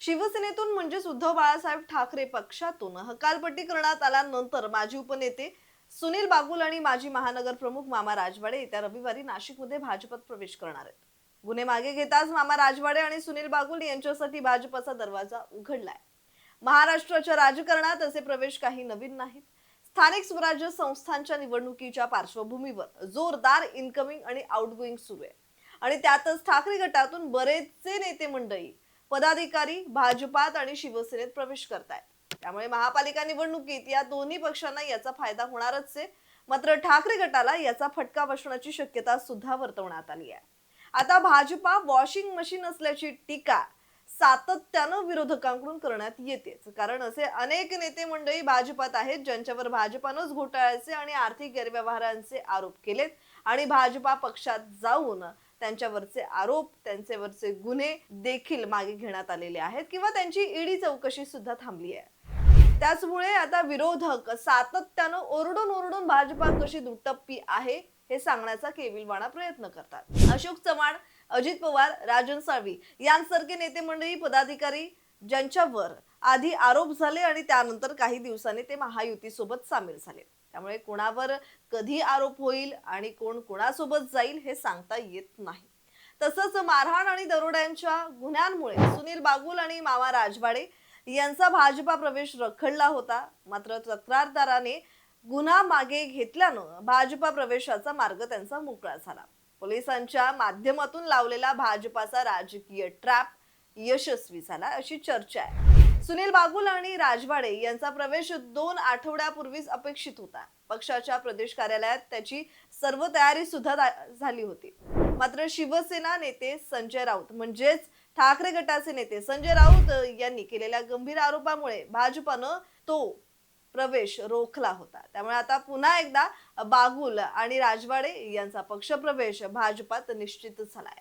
शिवसेनेतून म्हणजेच उद्धव बाळासाहेब ठाकरे पक्षातून हकालपट्टी करण्यात आल्यानंतर माजी उपनेते सुनील बागुल आणि माजी महानगर प्रमुख मामा राजवाडे येत्या रविवारी नाशिकमध्ये भाजपात प्रवेश करणार आहेत. गुन्हे मागे घेताच मामा राजवाडे आणि सुनील बागुल यांच्यासाठी भाजपचा दरवाजा उघडलाय. महाराष्ट्राच्या राजकारणात असे प्रवेश काही नवीन नाहीत. स्थानिक स्वराज्य संस्थांच्या निवडणुकीच्या पार्श्वभूमीवर जोरदार इनकमिंग आणि आउटगोईंग सुरू आहे. आणि त्यातच ठाकरे गटातून बरेचसे नेते मंडळी पदाधिकारी भाजपात आणि शिवसेनेत प्रवेश करतायत. त्यामुळे महापालिका निवडणुकीत या दोन्ही पक्षांना याचा फायदा होणारच आहे. मात्र ठाकरे गटाला याचा फटका बसण्याची शक्यता सुद्धा वर्तवण्यात आली आहे. आता भाजपा वॉशिंग मशीन असल्याची टीका सातत्यानं विरोधकांकडून करण्यात येतेच. कारण असे अनेक नेते मंडळी भाजपात आहेत ज्यांच्यावर भाजपानंच घोटाळ्याचे आणि आर्थिक गैरव्यवहारांचे आरोप केलेत आणि भाजपा पक्षात जाऊन त्यांच्यावरचे आरोप त्यांच्यावरचे गुन्हे देखील मागे घेण्यात आलेले आहेत किंवा त्यांची ईडी चौकशी सुद्धा थांबली आहे. त्याचमुळे आता विरोधक सातत्यानं ओरडून ओरडून भाजपा कशी दुटप्पी आहे हे सांगण्याचा केविलवाणा प्रयत्न करतात. अशोक चव्हाण अजित पवार राजन साळवी यांसारखे नेते मंडळी पदाधिकारी ज्यांच्यावर आधी आरोप झाले आणि त्यानंतर काही दिवसांनी ते महायुतीसोबत सामील झाले. त्यामुळे कोणावर कधी आरोप होईल आणि कोण कोणासोबत जाईल हे सांगता येत नाही. तसंच मारहाण आणि दरोड्यांच्या गुन्ह्यांमुळे सुनील बागुल आणि मामा राजवाडे यांचा भाजपा प्रवेश रखडला होता. मात्र तक्रारदाराने गुन्हा मागे घेतल्यानं भाजपा प्रवेशाचा मार्ग त्यांचा मोकळा झाला. पोलिसांच्या माध्यमातून लावलेला भाजपाचा राजकीय ट्रॅप यशस्वी झाला अशी चर्चा आहे. सुनील बागुल आणि राजवाडे यांचा प्रवेश दोन आठवड्यापूर्वीच अपेक्षित होता. पक्षाच्या प्रदेश कार्यालयात त्याची सर्व तयारी सुद्धा झाली होती. मात्र शिवसेना नेते संजय राऊत म्हणजेच ठाकरे गटाचे नेते संजय राऊत यांनी केलेल्या गंभीर आरोपामुळे भाजपानं तो प्रवेश रोखला होता. त्यामुळे आता पुन्हा एकदा बागुल आणि राजवाडे यांचा पक्षप्रवेश भाजपात निश्चित झालाय.